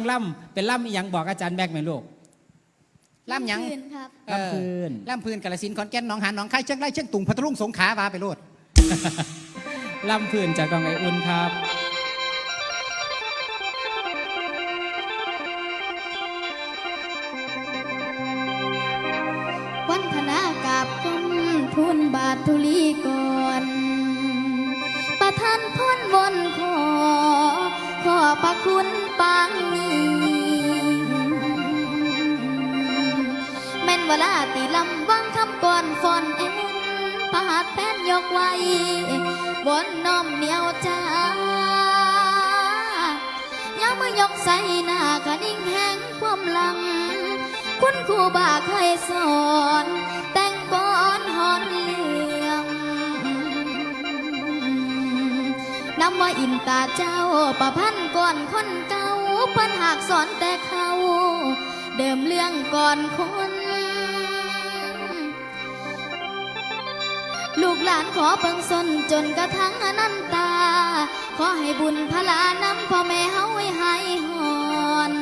งล่ำเป็นล่ำอีหยังบอกอาจารย์แบกไหมลูกล่ำหยังคืนครับล่ำพื้นเออล่ำพื้นกาลสินธุ์ขอนแก่นหนองหานหนองคายเชียงรายเชียงตุงพัทลุงสงขลาว่าไปโลด ล่ำพื้นจากน้องไออุ่นครับ ขอประคุณปางนี้แม่นเวลาตีลำวังคำก่อนฟอนเอ็นประหัดแป้นยกไว้บนน้อมเหนียวจ้ายามมือยกใส่หน้ากระนิ่งแห้งความหลัง คุณครูบาเคยสอน น้ำว่าอินตาเจ้าประพันธ์ก่อนคนเก่าเพิ่นหากสอนแต่เขา เดิมเรื่องก่อนคนลูกหลานขอเบิ่งสนจนกระทั่งอนันตา ขอให้บุญพลานำพ่อแม่เฮาไว้ให้หอน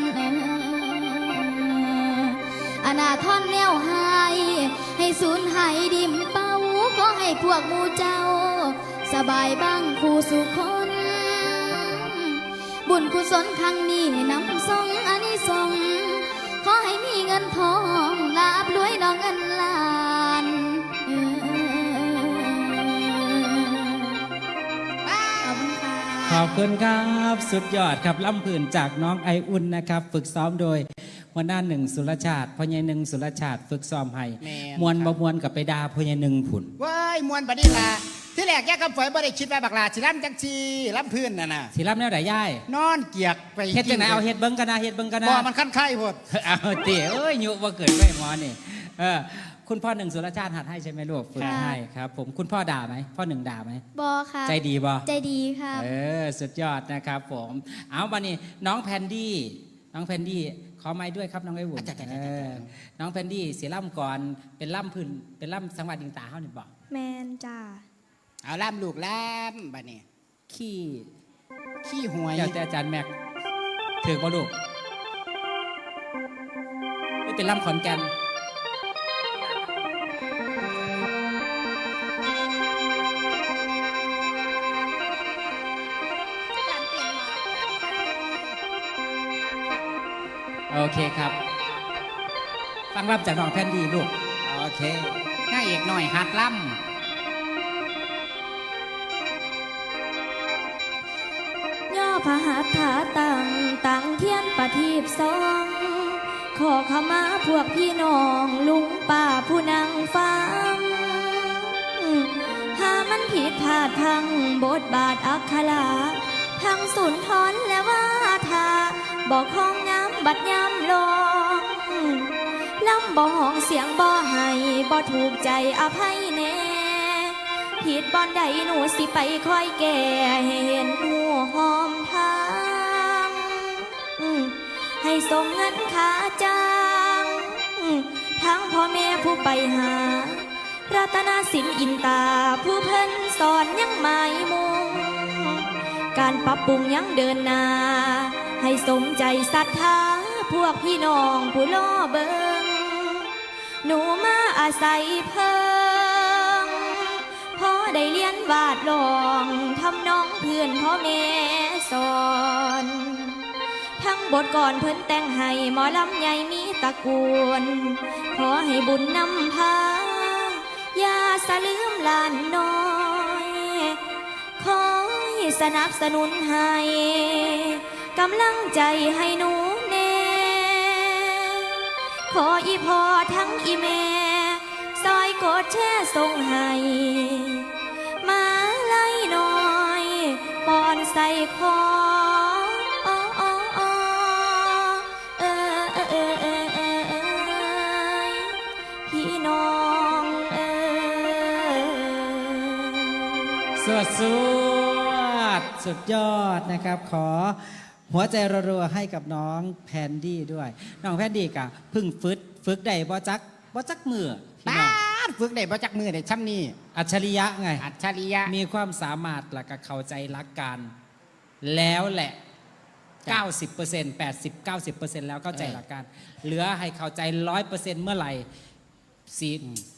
อนาทอนแนวหาย ให้สูญหายดิมเป้า ขอให้พวกมูเจ้า สบายบ้างคู่สุคน บุญกุศลครั้งนี้นำส่งอานิสงส์ขอให้มีเงินทองลาบรวยน้องเงินล้านขอบคุณค่ะขอบคุณครับ สุดยอดครับล่ำพื้นจากน้องไออุ่นนะครับ ฝึกซ้อมโดยหัวหน้าหนึ่งสุรชาติพ่อใหญ่หนึ่งสุรชาติ ฝึกซ้อมให้แม่นมวนครับ บมวนกับไปดาพ่อใหญ่หนึ่งผุน ว้ายมวนบัดนี้ล่ะ ที่แรกแยกคำฝอยบ่ได้คิดว่าบักลาสิล่ำจังชีล่ำพื้นน่ะนะสิรับแนวไหนย่ายนอนเกียกไปเฮ็ดจังไหนเอาเฮ็ดเบิ้งกันนะเฮ็ดเบิ้งกันนะบ่มันขั้นไข่พดเอาเตี๋ยเอ้ยยุว่าเกิดไม่หมอนี่เออคุณพ่อหนึ่งสุรชาติหัดให้ใช่ไหมลูกฝึกค่ะ ให้ครับผมคุณพ่อด่าไหมพ่อหนึ่งด่าไหมบอค่ะใจดีบ่ ใจดีครับ เออ สุดยอดนะครับผม เอาบันนี้น้องแพนดี้ น้องแพนดี้ ขอไม้ด้วยครับน้องไอ้บุญเออน้องแพนดี้เสียล่ำก่อน เป็นล่ำพื้นเป็นล่ำสังหวัดดิงตาเขานี่บอกแมนจ้า เอาล่ำลูกล่ำบัดนี้ขี้ขี้หวย เดี๋ยวแต่อาจารย์แม็กถือบ่ลูกไม่เป็นล่ำขอนแก่นโอเคครับ ฟังรับจากน้องแพนดี้ลูก โอเคง่ายเอกหน่อยหัดล่ย่ พระหัตถาตังตังเทียนประทีปสองขอขมาพวกพี่น้องลุงป้าผู้นั่งฟัง หามันผิดพลาดพังบทบาทอักขระทั้งสุนทรและว่าทาบอกห้องน้ำบัดยำลงลำบ่ห้องเสียงบ่ให้บ่ถูกใจอภัยแน่ผิดบอนใดหนูสิไปคอยแก่เห็นหัวหอม สมเงินคาจ้างทั้งพ่อแม่ผู้ไปหา รัตนาสินอินตาผู้เพิ่นสอนยังหมายมุง การปรับปรุงยังเดินหน้าให้สมใจศรัทธาพวกพี่น้องผู้ล่อเบิง หนูมาอาศัยเพิ่งพอได้เรียนวาดลองทำน้องเพื่อนพ่อแม่สอน บทก่อนเพิ่นแต่งให้หมอลำใหญ่มีตะกูล ขอให้บุญนำพา อย่าสะลืมลานน้อย ขอให้สนับสนุนให้กำลังใจให้หนูแน่ ขออีพอทั้งอีแม่ซอยกดแช่ส่งให้มาไล่น่อยปอนใส่คอ สวดสวดสุดยอดนะครับ ขอหัวใจรัวๆให้กับน้องแพนดี้ด้วย น้องแพนดี้กะเพึ่งฝึกฝึกได้บ่จักบ่จักมือพี่ป้าองดฝึกได้บ่จักมือได้ช่ำนี่อัจฉริยะไง อัจฉริยะ มีความสามารถและก็เข้าใจรักการ แล้วแหละ90% 80 90แล้วเข้าใจหลักการ เหลือให้เข้าใจ 100%เมื่อไหร่ สี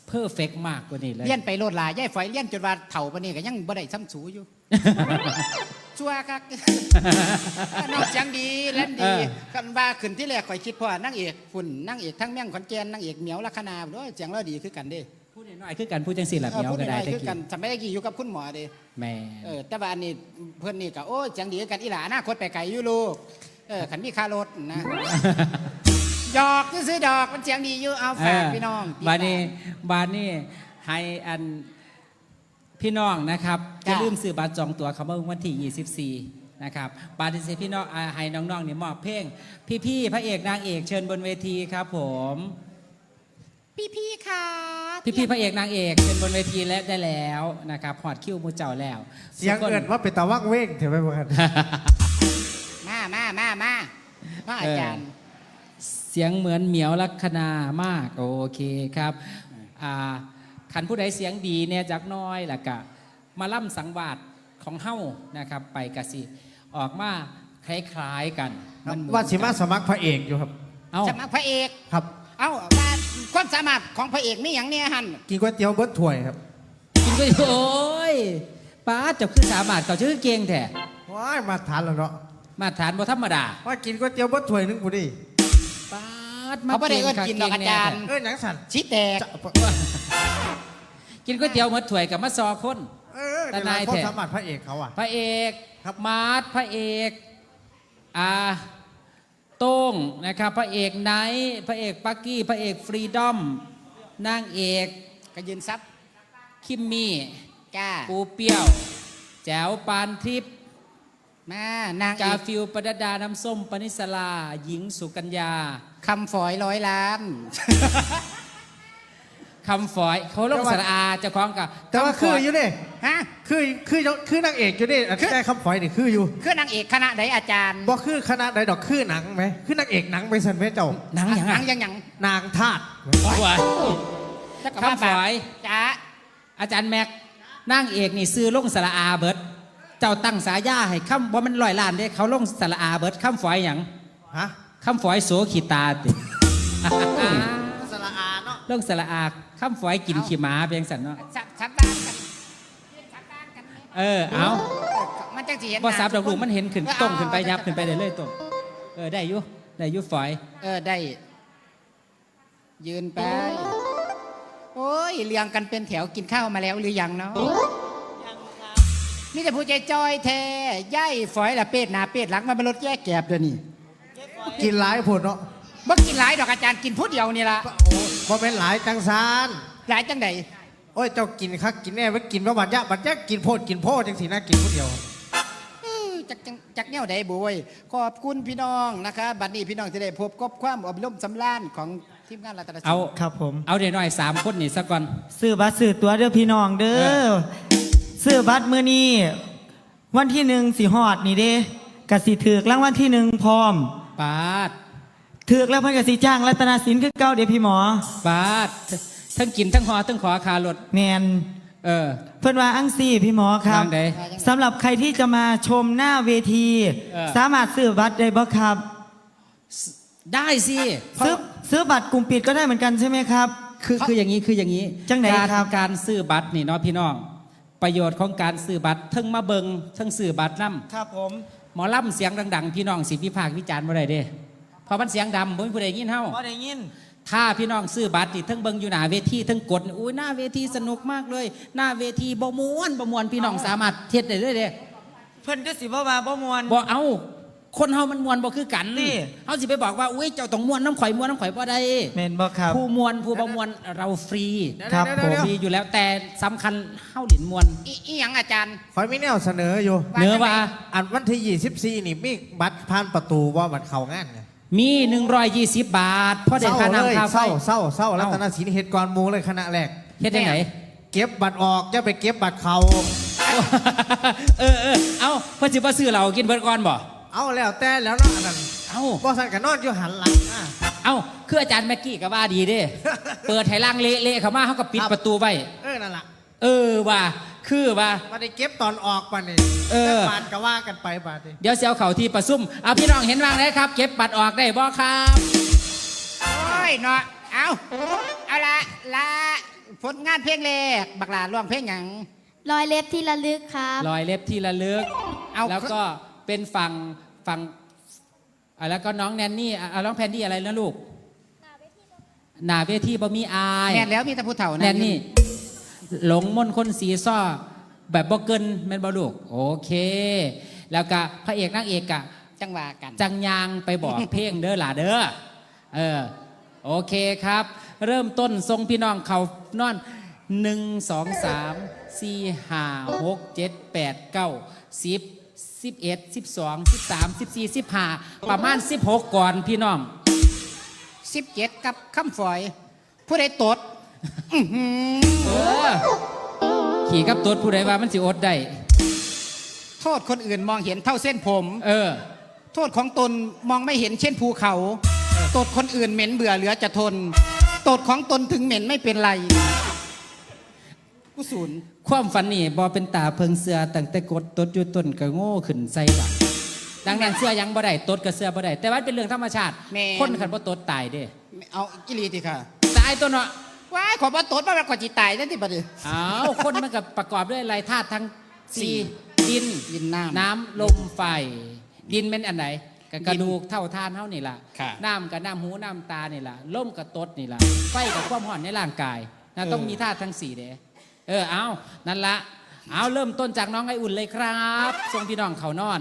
เพอร์เฟกมากกว่านี้เลย เลี้ยนไปโลดลายย่ายฝอยเลี้ยนจนว่าเถ่าปานนี้ก็ยังบ่ได้ซ้ำสูอยู่ ชัวร์ครับ นอกเสียงดีเล่นดีเออกันว่าขึ้นที่แรกข่อยคิดพ่อนั่งเอกฝุ่นนั่งเอกทั้งแม่งขอนแก่นนั่งเอกเหมียวลัคนาด้วยเสียงเราดีคือกันเด้พูดน้อยๆคือกันพูดจังสี่หลับเออเดียวพูดก็ได้น้อยแต่ๆคือกี้กันสมัยกี้อยู่กับคุณหมอเด้แม่ เออแต่ว่าอันนี้เพื่อนนี่ก็โอ้ยเสียงดีคือกันอีหลาหน้าคตไปไกลอยู่ลูกเออขันมีค่ารถนะ ดอกซื้อๆดอกมันเสียงดีอยู่เอาฝากพี่น้องบานนี้บานนี้ให้อันพี่น้องนะครับจะลืมซื้อบัตรจองตั๋วเขาเมื่อวันที่ 24 นะครับบานที่สิพี่น้องอ่าให้น้องๆเนี่ยมอบเพลงพี่ๆพระเอกนางเอกเชิญบนเวทีครับผม พี่พี่ๆค่ะพี่ๆพระเอกนางเอกเชิญบนเวทีและได้แล้วนะครับหอดคิวมูเจ้าแล้วเสียงสุกคนเอิดว่าเป็นตะวักเว้งเถอะไปบ่กันมามามามามาอาจารย์เสียงเหมือนเหมียวลักษณามากโอเคครับอ่าขันผู้ใดเสียงดีเนี่ยจากหน้อยล่ะกะมาล่ำสังวาสของเฮ้านะครับ ไปกะสิออกมาคล้ายๆกันมันเหมือนว่าสิมาสมัครพระเอกอยู่ครับเอ้าจะมาพระเอกครับ เอ้าว่าความสามารถของพระเอกมีอย่างเนี้ยหันกินก๋วยเตี๋ยวเบิร์ดถ้วยครับกินก็โอ้ยป้าเจะคือสามารถเขาชื่อเก่งแท้ว้ายมาทานแล้วเนาะมาตรฐานบ่ธรรมดาว่ากินก๋วยเตี๋ยวเบิร์ดถ้วยหนึงกูดิ ป้าดเขาไม่ได้เอิ้นกินดอกอาจารย์ เอ้ยหนังสันชิแตก จะกินก๋วยเตี๋ยวหมดถ้วยกับมาซอคน เออแต่แต่นานายยความแท้สามารถพระเอกเขาอะ พระเอกครับ มาร์ทพระเอกอ่าโต้งนะครับพระเอกไนท์พระเอกปักกี้พระเอกฟรีดอมนางเอกก็ยืนซับคิมมี่ จ้า ปูเปี้ยว แจ๋วปานทิพย์ มานางเอกาฟิลปนัดดาน้ำส้มปนิสลา หญิงสุกัญญาคำฝอยร้อยล้าน คำฝอยเขาลงสระอาเจะคล้าของกับแต่ว่าำฝคืออยู่ดิฮะ คือคือคือนางเอกอยู่ดิอันได้คำฝอยนี่คืออยู่คือนางเอกคณะไหนอาจารย์บ่คือคณะใดดอกคือหนังไหมคือนางเอกหนังไปสันไหมเจ้าหนังอย่างหนัอะงยังหยังนางทาสว้ายแล้วก็คำฝอยจ้าอาจารย์แม็กนางเอกนี่ซื้อลงสระอาเบิด เจ้าตั้งสายาให้คำว่ามันลอยล้านเด้เขาลงสระอาเบิดคำฝอยอย่างฮะคำฝอยโสขีตาติสระอาเนาะลงสระอาคำฝอยกินขี้หมาเพียงสันเนาะชักชักด้านกันชักด้านกันไหมเออเอามันจังสิเห็นบ่หน้าซับดอกลูกมันเห็นขึ้นเออตรงขึ้นไปเอายับขึ้นไปเรื่อยๆตรงเออได้อยุได้อยุฝอย เออได้ ยืนไปโอ้ยเรียงกันเป็นแถวกินข้าวมาแล้วหรือยังเนาะ นี่จะพูดใจจอยแท้ย่ายฝอยละเป็ดหนาเป็ดหลังมันเป็นรถแยกแกบเดี๋ยวนี้กินหลายผลเนาะบ่กินหลายดอกอาจารย์กินผู้เดียวนี่ละโอ้บ่เป็นหลายจังซานหลายจังใดโอ้ยเจ้ากินคักกินแน่ไว้กินว่าบัดยะบัดยะกินโพดกินโพดจังสีน่ากินผู้เดียวอื้อจักจังจักแนวใดบุยขอบคุณพี่น้องนะคะบัดนี้พี่น้องจะได้พบกับความอบรมสำราญของทีมงานรัตนศิลเอาป์ครับผมเอาเดี๋ยวหน่อยสามคนนี่สักก่อนซื้อบัตรซื้อตัวเด้อพี่น้องเด้เออ ซื้อบัตรมื้อนี้วันที่หนึ่งสีหอดนี่เด้กสิถือกรางวัลที่หนึ่งพร้อมปาดถือกแล้วเพิ่นกสิจ้างรัตนสินคือเก่าเด้พี่หมอ ปาดทั้งกินทั้งหอทั้งขอคารถแมนเออ เพิ่นว่าอังซี่พี่หมอครับวางใดสำหรับใครที่จะมาชมหน้าเวที เออ สามารถซื้อบัตรได้บ่ครับได้สิซื้อซื้อบัตรกลุ่มปิดก็ได้เหมือนกันใช่ไหมครับ คือคืออย่างนี้คืออย่างนี้จังไหนการครับ การซื้อบัตรนี่เนาะพี่น้อง ประโยชน์ของการซื้อบัตรเทั้งมาเบิงเทั้งซื้อบัตรนํครับผมหมอล่ำเสียงดังๆ พี่น้องสิพิพากษ์วิจารณ์บ่ได้เด้เพราะมันเสียงดำบ่มีผู้ใดยินเฮาบ่ได้ยินถ้าพี่น้องซื้อบัตรนี่เทั้งเบิงอยู่หน้าเวทีเทั้งกดอุ้ยหน้าเวทีสนุกมากเลย หน้าเวทีบ่ม่วนบ่ม่วนพี่น้องสามารถเทศได้เลยเด้เพิ่นก็สิบ่ว่าบ่มวนบ่เอา คนเฮามันม่วนบ่คือกันนี่ เฮาสิไปบอกว่าอุ้ยเจ้าต้องม่วนน้ำข่อยม่วนน้ำข่อยบ่ได้แม่นบ่ครับ ผู้ม่วนผู้บ่ม่วนเราฟรีครับเดี๋ยวผมเดี๋ยวฟรีอยู่แล้วแต่สำคัญเฮาหลินม่วนอีอีหยังอาจารย์ คอยมีแนวเสนออยู่เนื้อว่า อันวันที่24นี่มีบัตรผ่านประตูว่าบัตรเข้างานไงมี 120 บาทเพราะได้ค่าเลยน้ำค่าไฟ เศร้าเศร้าเศร้าเอ้ารัตนศิลป์เหตุกรหมูเลยคณะแรก เฮ็ดได้ไหนเก็บบัตรออกจะไปเก็บบัตรเขา เออเออเอาเพื่อสิบ่ซื้อเรากินเบิดก่อนบ่ เอาแล้วแต่แล้วเนาะอันนั้นเอาบอสันกันนอนอยู่หันหลังอะ เอาคืออาจารย์แม็กกี้ก็ว่าดีเด้ เปิดไถล่างเละๆเข้ามาเขาก็ปิดครับ ประตูไว้ เออนั่นล่ะเออว่า คือว่า มาได้เก็บตอนออกมานี่เออบาทก็ว่ากันไปบาทนี่เดี๋ยวเสียวเขาที่ประซุ่มเอาพี่น้องเห็นวางไหนครับ เก็บบัตรออกได้บ่ครับ โอ้ยเนาะเอาเอาละละผลงานเพลงแรกบักหลาร้องเพลงหยัง รอยเล็บที่ระลึกครับ รอยเล็บที่ระลึก เอา แล้วก็ เป็นฝั่งฝั่งอะแล้วก็น้องแนนนี่อะอะน้องแพนดี้อะไรนะลูก หนาเวทีบ่มีอายแม่นแล้วมีแต่ผู้เฒ่าแนนนี่ หลงมนต์คนสีซ้อแบบบ่เกินแม่นบ่ลูก โอเค แล้วก็พระเอกนางเอกกะจังหวะกัน จังยางไปบอก เพลงเด้อหล่ะเด้อ เออ โอเคครับ เริ่มต้นทรงพี่น้องเขานอนหนึ่งสองสามสี่ห้าหกเจ็ดแปดเก้าสิบ สิบเอ็ดสิบสองสิบสามสิบสี่สิบห้าประมาณสิบหกก่อนพี่น้อง17 กับคำฝอย ผู้ใดตดอื้อหือเออขี่กับตัวผู้ใดว่ามันสิอดได้ โทษคนอื่นมองเห็นเท่าเส้นผม เออ โทษของตนมองไม่เห็นเช่นภูเขา ตดคนอื่นเหม็นเบื่อเหลือจะทน ตดของตนถึงเหม็นไม่เป็นไร ผู้ศูนย์ ความฝันนี่บอเป็นตาเพิงเสือตั้งแต่กดตดอยู่ต้นก็โง่ขึ้นใส่หลังดังนั้นเสื้อยังบ่ได้ตดกับเสื้อบ่ได้แต่ว่าเป็นเรื่องธรรมชาติคนขันบ่ตดตายเด้เอาอิลีติค่ะตายตัวเนาะว้ายขอบ่ตดมาแล้วกว่าจิตายนั่นที่บัดนี้ อ้าวคนมันกับประกอบด้วยอะไรธาตุทั้งสี่สี่ดินดินน้ำน้ำลมไฟ ดินเป็นอันไหนกับกระดูกเท่าทานเท่านี่ล่ะค่ะ น้ำกับน้ำหูน้ำตานี่ล่ะลมกับตดนี่ล่ะไฟกับความร้อนในร่างกายนะต้องมีธาตุทั้งสี่เด้ เออเอานั่นละเอาเริ่มต้นจากน้องไออุ่นเลยครับทรงพี่น้องเขานอน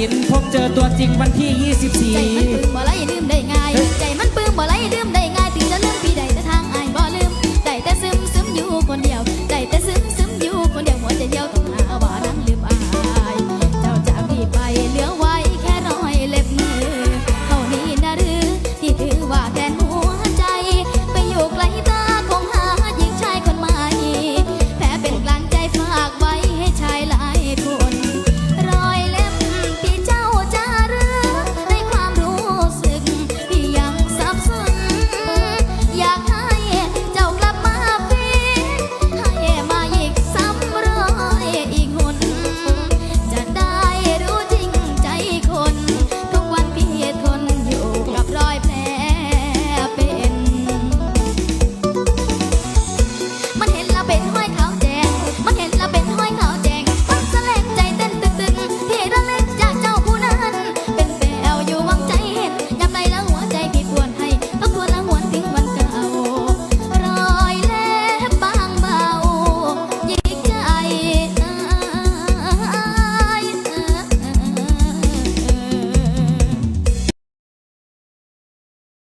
น้องไออุ่นพบเจอตัวจริงวันที่ใจมันปึกบ่ไหลลืมได้